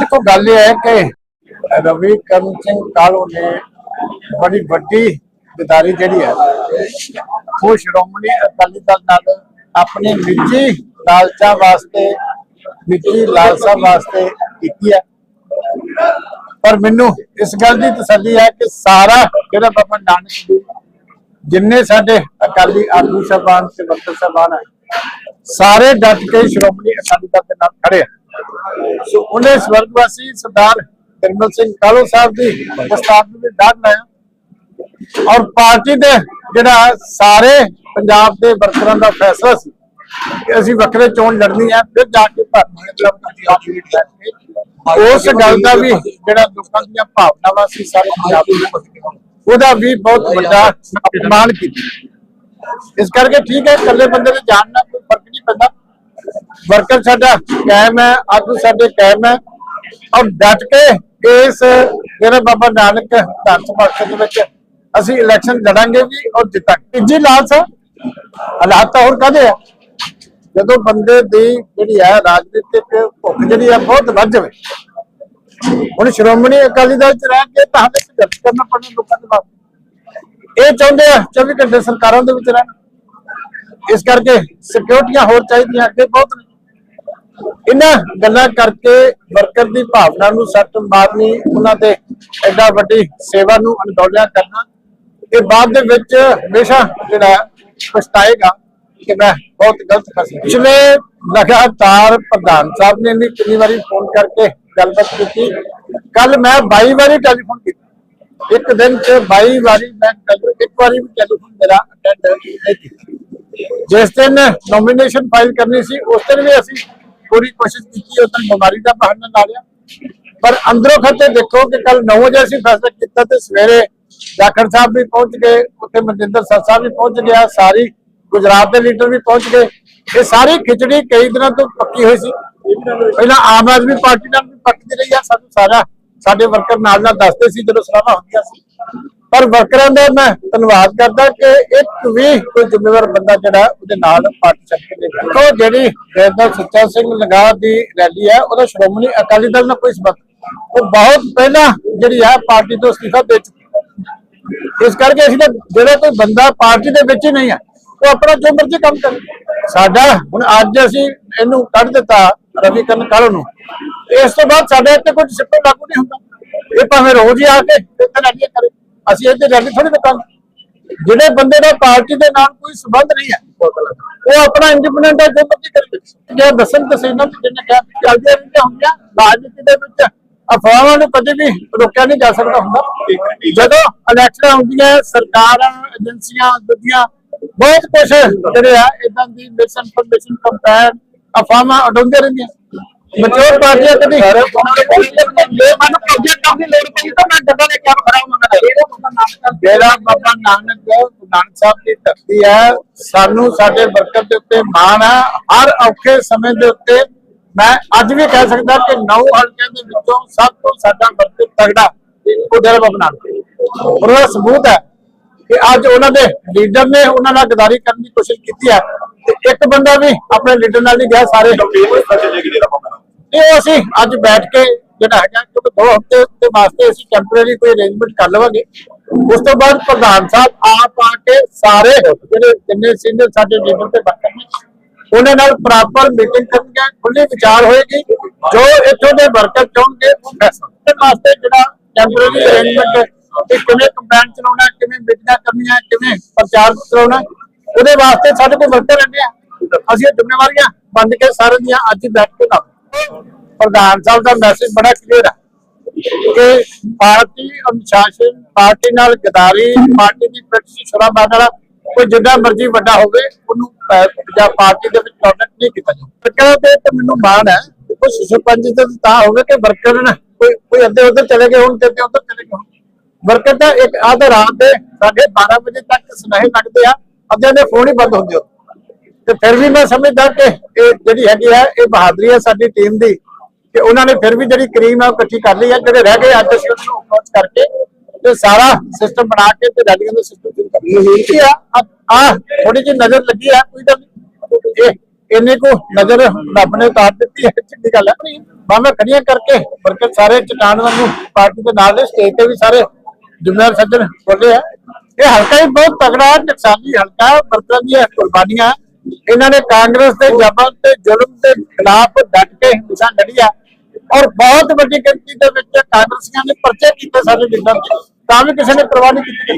ਦੇਖੋ ਗੱਲ ਇਹ ਹੈ ਕਿ ਰਵੀ ਕਰਨ ਸਿੰਘ ਕਾਲੋ ਨੇ ਬੜੀ ਵੱਡੀ ਗਦਾਰੀ ਜਿਹੜੀ ਹੈ, ਉਹ ਸ਼੍ਰੋਮਣੀ ਅਕਾਲੀ ਦਲ ਨਾਲ ਆਪਣੀ ਨਿੱਜੀ ਲਾਲਚਾ ਵਾਸਤੇ, ਨਿੱਜੀ ਲਾਲਸਾ ਵਾਸਤੇ ਕੀਤੀ ਹੈ। ਪਰ ਮੈਨੂੰ ਇਸ ਗੱਲ ਦੀ ਤਸੱਲੀ ਹੈ ਕਿ ਸਾਰਾ ਜਿਹੜਾ ਬਾਬਾ ਨਾਨਕ ਜੀ, ਜਿੰਨੇ ਸਾਡੇ ਅਕਾਲੀ ਆਗੂ ਸਾਹਿਬਾਨ ਤੇ ਵਕਤ ਸਾਹਿਬਾਨ ਹੈ, ਸਾਰੇ ਡਟ ਕੇ ਸ਼੍ਰੋਮਣੀ ਅਕਾਲੀ ਦਲ ਦੇ ਨਾਲ ਖੜੇ ਆ। ਸੋ ਉਹਨੇ ਸਵਰਗਵਾਸੀ ਸਰਦਾਰ ਨਿਰਮਲ ਸਿੰਘ ਕਾਲੋ ਸਾਹਿਬ ਦੀ ਪ੍ਰਸਤਾਵ ਨੂੰ ਦਾਗ ਲਾਇਆ। ਔਰ ਪਾਰਟੀ ਦੇ ਜਿਹੜਾ ਸਾਰੇ ਪੰਜਾਬ ਦੇ ਵਰਕਰਾਂ ਦਾ ਫੈਸਲਾ ਸੀ ਕਿ ਅਸੀਂ ਵੱਖਰੇ ਚੋਣ ਲੜਨੀ ਹੈ, ਫਿਰ ਜਾ ਕੇ ਭਾਰਤੀ ਉਸ ਗੱਲ ਦਾ ਵੀ ਜਿਹੜਾ ਲੋਕਾਂ ਦੀਆਂ ਭਾਵਨਾਵਾਂ ਸੀ, ਸਾਰੇ ਪੰਜਾਬ ਦੇ ਉਹਦਾ ਵੀ ਬਹੁਤ ਵੱਡਾ ਅਪਮਾਨ ਕੀਤਾ। ਇਸ ਕਰਕੇ ਠੀਕ ਹੈ, ਇਕੱਲੇ ਬੰਦੇ ਦੇ ਜਾਣ ਨਾਲ ਕੋਈ ਫ਼ਰਕ ਨਹੀਂ ਪੈਂਦਾ। ਵਰਕਰ ਸਾਡਾ ਕਾਇਮ ਹੈ ਆਗੂ ਸਾਡੇ ਕਾਇਮ ਹੈ। ਔਰ ਡਟ ਕੇ ਇਸ, ਜਿਹੜੇ ਬਾਬਾ ਨਾਨਕ ਧੰਨ ਸਮਾਗਮ ਦੇ ਵਿੱਚ ਅਸੀਂ ਇਲੈਕਸ਼ਨ ਲੜਾਂਗੇ ਵੀ ਔਰ ਜਿੱਤਾਂਗੇ। ਜੀ ਲਾਲ ਸਾਹਿਬ ਹਾਲਾਤ ਤਾਂ ਹੋਰ ਕਾਹਦੇ ਆ? ਜਦੋਂ ਬੰਦੇ ਦੀ ਜਿਹੜੀ ਹੈ ਰਾਜਨੀਤਿਕ ਭੁੱਖ ਜਿਹੜੀ ਹੈ ਬਹੁਤ ਵੱਧ ਜਾਵੇ। ਹੁਣ ਸ਼੍ਰੋਮਣੀ ਅਕਾਲੀ ਦਲ ਚ ਰਹਿ ਕੇ ਤਾਂ ਹਲੇ ਸੰਘਰਸ਼ ਕਰਨਾ ਪੈਣਾ ਲੋਕਾਂ ਦੇ ਵਾਸਤੇ ਇਹ ਚਾਹੁੰਦੇ ਆ 24 ਘੰਟੇ ਸਰਕਾਰਾਂ ਦੇ ਵਿੱਚ ਰਹਿਣ। ਇਸ ਕਰਕੇ ਸਿਕਿਉਰਟੀਆਂ ਹੋਰ ਚਾਹੀਦੀਆਂ, ਅੱਗੇ ਬਹੁਤ ਇਹਨਾਂ ਗੱਲਾਂ ਕਰਕੇ ਵਰਕਰ ਦੀ ਭਾਵਨਾ ਨੂੰ ਸੱਟ ਮਾਰਨੀ, ਉਹਨਾਂ ਦੇ ਐਡਾ ਵੱਡੀ ਸੇਵਾ ਨੂੰ ਅਣਦੌਲਿਆ ਕਰਨਾ, ਇਹ ਬਾਅਦ ਦੇ ਵਿੱਚ ਹਮੇਸ਼ਾ ਜਿਹੜਾ ਪਛਤਾਏਗਾ ਕਿ ਮੈਂ ਬਹੁਤ ਗਲਤ ਫੈਸਲਾ ਪਿਛਲੇ ਲਗਾਤਾਰ ਪ੍ਰਧਾਨ ਸਾਹਿਬ ਨੇ ਵੀ ਕਿੰਨੀ ਵਾਰੀ ਫੋਨ ਕਰਕੇ ਗੱਲਬਾਤ ਕੀਤੀ। ਕੱਲ ਮੈਂ 22 ਵਾਰੀ ਟੈਲੀਫੋਨ ਕੀਤਾ। ਇੱਕ ਦਿਨ 'ਚ 22 ਵਾਰੀ ਮੈਂ ਇੱਕ ਵਾਰੀ ਵੀ ਟੈਲੀਫੋਨ ਮੇਰਾ ਅਟੈਂਡ ਨਹੀਂ ਕੀਤਾ। ਜਿਸ ਦਿਨ ਨੋਮੀਨੇਸ਼ਨ ਫਾਈਲ ਕਰਨੀ ਸੀ, ਉਸ ਦਿਨ ਵੀ ਅਸੀਂ ਪੂਰੀ ਕੋਸ਼ਿਸ਼ ਕੀਤੀ ਉਸ ਬਿਮਾਰੀ ਦਾ ਬਹਾਨਾ ਲਾ ਲਿਆ। ਪਰ ਅੰਦਰੋਂ ਖੱਤੇ ਦੇਖੋ ਕਿ ਕੱਲ 9 ਵਜੇ ਅਸੀਂ ਫੈਸਲਾ ਕੀਤਾ ਤੇ ਸਵੇਰੇ ਜਾਖੜ ਸਾਹਿਬ ਵੀ ਪਹੁੰਚ ਗਏ, ਉੱਥੇ ਮਨਜਿੰਦਰ ਸਰ ਸਾਹਿਬ ਵੀ ਪਹੁੰਚ ਗਿਆ, ਸਾਰੀ ਗੁਜਰਾਤ ਦੇ ਲੀਡਰ ਵੀ ਪਹੁੰਚ ਗਏ। ਇਹ ਸਾਰੀ ਖਿਚੜੀ ਕਈ ਦਿਨਾਂ ਤੋਂ ਪੱਕੀ ਹੋਈ ਸੀ। ਪਹਿਲਾਂ ਆਮ ਆਦਮੀ ਪਾਰਟੀ ਨਾਲ ਵੀ ਪੱਕਦੀ ਰਹੀ ਆ, ਸਾਨੂੰ ਸਾਰਾ ਸਾਡੇ ਵਰਕਰ ਨਾਲ ਨਾਲ ਦੱਸਦੇ ਸੀ ਜਦੋਂ ਸਲਾਹਾਂ ਹੁੰਦੀਆਂ ਸੀ। ਪਰ ਵਰਕਰਾਂ ਦਾ ਮੈਂ ਧੰਨਵਾਦ ਕਰਦਾ ਕਿ ਇੱਕ ਵੀ ਕੋਈ ਜ਼ਿੰਮੇਵਾਰ ਬੰਦਾ ਜਿਹੜਾ ਉਹਦੇ ਨਾਲ ਪਾਰਟੀ ਚੱਕ ਕੇ ਨਹੀਂ ਜਿਹੜੀ ਜੈਦਾ ਸੁੱਚਾ ਸਿੰਘ ਲੰਗਾ ਦੀ ਰੈਲੀ ਹੈ, ਉਹਦਾ ਸ਼੍ਰੋਮਣੀ ਅਕਾਲੀ ਦਲ ਨਾਲ ਕੋਈ ਸੰਬੰਧ ਉਹ ਬਹੁਤ ਪਹਿਲਾਂ ਜਿਹੜੀ ਹੈ ਪਾਰਟੀ ਤੋਂ ਅਸਤੀਫਾ ਦੇ ਚੁੱਕੀ ਇਸ ਕਰਕੇ ਅਸੀਂ ਤਾਂ ਜਿਹੜਾ ਕੋਈ ਬੰਦਾ ਪਾਰਟੀ ਦੇ ਵਿੱਚ ਹੀ ਨਹੀਂ ਹੈ, ਉਹ ਆਪਣਾ ਜੋ ਮਰਜ਼ੀ ਕੰਮ ਕਰੇ। ਸਾਡਾ ਹੁਣ ਅੱਜ ਅਸੀਂ ਇਹਨੂੰ ਕੱਢ ਦਿੱਤਾ ਰਵੀ ਕਰਨ ਕਾਲੋ ਨੂੰ। ਇਸ ਤੋਂ ਬਾਅਦ ਸਾਡੇ ਇੱਥੇ ਕੁਝ ਸਿਸਟਮ ਲਾਗੂ ਨਹੀਂ ਹੁੰਦਾ। ਇਹ ਭਾਵੇਂ ਰੋਜ਼ ਹੀ ਆ ਕੇ ਇੱਥੇ ਰੈਲੀਆਂ ਕਰੇ। ਅਸੀਂ ਇੱਥੇ ਰੈਲੀ ਥੋੜੀ ਰੁਕਾਂਗੇ ਜਿਹੜੇ ਬੰਦੇ ਦਾ ਪਾਰਟੀ ਦੇ ਨਾਲ ਕੋਈ ਸੰਬੰਧ ਨਹੀਂ ਹੈ, ਉਹ ਆਪਣਾ ਇੰਡੀਪੈਂਡੈਂਟ ਹੈ, ਜੋ ਮਰਜ਼ੀ ਕਰੇ। ਜੇ ਦੱਸਣ ਤਸੀਨਾ ਜਿਹਨੇ ਕਿਹਾ ਕਿ ਚੱਲਦੀਆਂ ਹੁੰਦੀਆਂ ਰਾਜਨੀਤੀ ਦੇ ਵਿੱਚ ਅਫਵਾਹਾਂ ਨੂੰ ਕਦੇ ਵੀ ਰੋਕਿਆ ਨਹੀਂ ਜਾ ਸਕਦਾ ਹੁੰਦਾ। ਜਦੋਂ ਇਲੈਕਸ਼ਨਾਂ ਹੁੰਦੀਆਂ, ਸਰਕਾਰਾਂ ਏਜੰਸੀਆਂ ਦੂਜੀਆਂ ਬਹੁਤ ਕੁਝ ਜਿਹੜੇ ਆ ਇਦਾਂ ਦੀ ਮਿਸ ਇਨਫੋਰਮੇਸ਼ਨ ਕੰਪੇਅਰ ਅਫਵਾਹਾਂ ਉਡਾਉਂਦੇ ਰਹਿੰਦੀਆਂ। ਮਚੋਰ ਪਾਰਟੀਆਂ ਕਦੀ ਜੇ ਮੈਨੂੰ ਪ੍ਰੋਜੈਕਟ ਕੰਮ ਦੀ ਲੋੜ ਪਈ ਤਾਂ ਮੈਂ ਡੱਬਾ ਲੈ ਕੇ ਖੜਾ ਹੋਵਾਂਗਾ ਜਿਹੜਾ ਬਾਬਾ ਨਾਨਕ ਨਾਨਕ ਸਾਹਿਬ ਦੀ ਧਰਤੀ ਹੈ ਸਾਨੂੰ ਸਾਡੇ ਵਰਕਰ ਦੇ ਉੱਤੇ ਮਾਣ ਹੈ। ਹਰ ਔਖੇ ਸਮੇਂ ਦੇ ਉੱਤੇ ਮੈਂ ਅੱਜ ਵੀ ਕਹਿ ਸਕਦਾ ਕਿ ਨੌ ਹਲਕਿਆਂ ਦੇ ਵਿੱਚੋਂ ਸਭ ਤੋਂ ਸਾਡਾ ਵਰਕਰ ਤਗੜਾ ਉਹ ਡੇਰਾ ਬਾਬਾ ਨਾਨਕ ਉਹਦਾ ਸਬੂਤ ਹੈ ਕਿ ਅੱਜ ਉਹਨਾਂ ਦੇ ਲੀਡਰ ਨੇ ਉਹਨਾਂ ਨਾਲ ਗਦਾਰੀ ਕਰਨ ਦੀ ਕੋਸ਼ਿਸ਼ ਕੀਤੀ ਹੈ। ਤੇ ਇੱਕ ਬੰਦਾ ਵੀ ਆਪਣੇ ਲੀਡਰ ਨਾਲ ਨਹੀਂ ਗਿਆ ਸਾਰੇ ਤੇ ਉਹ ਅਸੀਂ ਅੱਜ ਬੈਠ ਕੇ ਜਿਹੜਾ ਹੈਗਾ, ਕਿਉਂਕਿ ਦੋ ਹਫ਼ਤੇ ਦੇ ਵਾਸਤੇ ਅਸੀਂ ਟੈਂਪਰੇਰੀ ਕੋਈ ਅਰੇਂਜਮੈਂਟ ਕਰ ਲਵਾਂਗੇ। ਉਸ ਤੋਂ ਬਾਅਦ ਪ੍ਰਧਾਨ ਸਾਹਿਬ ਆਪ ਆ ਕੇ ਸਾਰੇ ਜਿਹੜੇ ਜਿੰਨੇ ਸੀਨੀਅਰ ਸਾਡੇ ਲੀਡਰ ਤੇ ਵਰਕਰ ਉਹਨਾਂ ਨਾਲ ਪ੍ਰੋਪਰ ਮੀਟਿੰਗ ਕਰਨਗੇ ਖੁੱਲੀ ਵਿਚਾਰ ਹੋਏਗੀ, ਜੋ ਇੱਥੋਂ ਦੇ ਵਰਕਰ ਚਾਹੁੰਗੇ ਉਹ ਫੈਸਲਾ ਵਾਸਤੇ ਜਿਹੜਾ ਟੈਂਪਰੇਰੀ ਅਰੇਂਜਮੈਂਟ ਕਿ ਕਿਵੇਂ ਕੰਪੈਨ ਚਲਾਉਣਾ ਕਿਵੇਂ ਮੀਟਿੰਗਾਂ ਕਰਨੀਆਂ ਕਿਵੇਂ ਪ੍ਰਚਾਰ ਚਲਾਉਣਾ ਉਹਦੇ ਵਾਸਤੇ ਸਾਡੇ ਕੋਲ ਵਰਕਰ ਰਹਿੰਦੇ ਆ। ਅਸੀਂ ਜ਼ਿੰਮੇਵਾਰੀਆਂ ਬੰਦ ਕੇ ਸਾਰਿਆਂ ਦੀਆਂ ਅੱਜ ਬੈਠ ਕੇ ਨਾ ਪ੍ਰਧਾਨ ਸਾਹਿਬ ਦਾ ਮੈਸੇਜ ਬੜਾ ਕਲੀਅਰ ਹੈ ਕਿ ਪਾਰਟੀ ਅਨੁਸ਼ਾਸਨ, ਪਾਰਟੀ ਨਾਲ ਗਦਾਰੀ, ਪਾਰਟੀ ਦੀ ਪ੍ਰੈਕਟਿਸ ਸ਼ਰਾਬਾਦ ਵਾਲਾ ਕੋਈ ਜਿੱਦਾਂ ਮਰਜ਼ੀ ਵੱਡਾ ਹੋਵੇ, ਉਹਨੂੰ ਜਾਂ ਪਾਰਟੀ ਦੇ ਵਿੱਚ ਪ੍ਰੋਡਕਟ ਨਹੀਂ ਕੀਤਾ ਜਾਂਦਾ ਵਰਕਰਾਂ ਤੇ ਮੈਨੂੰ ਮਾਣ ਹੈ ਦੇਖੋ ਸਰਪੰਚ ਤੇ ਤਾਂ ਹੋਵੇ ਕਿ ਵਰਕਰ ਨਾ ਕੋਈ ਕੋਈ ਅੱਧੇ ਉੱਧਰ ਚਲੇ ਗਏ ਹੁਣ ਤੇ ਅੱਧੇ ਉੱਧਰ ਚਲੇ ਗਏ ਹੁਣ। ਵਰਕਰ ਤਾਂ ਇੱਕ ਆਧ ਰਾਤ ਦੇ ਸਾਢੇ 12 ਵਜੇ ਤੱਕ ਸੁਨੇਹੇ ਲੱਗਦੇ ਆ ਅੱਧੇ ਦੇ ਫੋਨ ਹੀ ਬੰਦ ਹੁੰਦੇ ਹੋ ਤੇ ਫਿਰ ਵੀ ਮੈਂ ਸਮਝਦਾ ਕਿ ਇਹ ਜਿਹੜੀ ਹੈਗੀ ਹੈ ਇਹ ਬਹਾਦਰੀ ਹੈ ਸਾਡੀ ਟੀਮ ਦੀ ਕਿ ਉਹਨਾਂ ਨੇ ਫਿਰ ਵੀ ਜਿਹੜੀ ਕਰੀਮ ਹੈ ਉਹ ਇਕੱਠੀ ਕਰ ਲਈ ਹੈ ਜਿਹੜੇ ਰਹਿ ਗਏ ਅੱਜ ਅਸੀਂ ਉਹਨੂੰ ਅਪਰੋਚ ਕਰਕੇ ਤੇ ਸਾਰਾ ਸਿਸਟਮ ਬਣਾ ਕੇ ਤੇ ਰੈਲੀਆਂ ਦਾ ਸਿਸਟਮ ਸ਼ੁਰੂ ਕਰ ਆ? ਆ ਥੋੜੀ ਜਿਹੀ ਨਜ਼ਰ ਲੱਗੀ ਹੈ ਕੋਈ ਗੱਲ ਇਹ, ਇੰਨੇ ਕੋ ਨਜ਼ਰ ਰੱਬ ਨੇ ਉਤਾਰ ਦਿੱਤੀ ਹੈ ਚੰਗੀ ਗੱਲ ਹੈ ਬਾਹਾਂ ਖੜੀਆਂ ਕਰਕੇ ਵਰਕਰ ਸਾਰੇ ਚਟਾਨ ਵਾਂਗੂ ਪਾਰਟੀ ਦੇ ਨਾਲ ਦੇ ਸਟੇਜ ਤੇ ਵੀ ਸਾਰੇ ਜ਼ਿੰਮੇਵਾਰ ਸੱਜਣ ਬੋਲੇ ਆ। ਇਹ ਹਲਕਾ ਹੀ ਬਹੁਤ ਤਗੜਾ ਟਕਸਾਲੀ ਹਲਕਾ ਵਰਕਰਾਂ ਦੀਆਂ ਕੁਰਬਾਨੀਆਂ ਇਹਨਾਂ ਨੇ ਕਾਂਗਰਸ ਦੇ ਜਬਰ ਤੇ ਜ਼ੁਲਮ ਦੇ ਖਿਲਾਫ ਡਟ ਕੇ ਹਿੰਸਾ ਲੜੀ ਆ ਔਰ ਬਹੁਤ ਵੱਡੀ ਗਿਣਤੀ ਦੇ ਵਿੱਚ ਕਾਂਗਰਸੀਆਂ ਨੇ ਪਰਚੇ ਕੀਤੇ ਸਾਡੇ ਲੀਡਰ ਤਾਂ ਵੀ ਕਿਸੇ ਨੇ ਪਰਵਾਹ ਨਹੀਂ ਕੀਤੀ।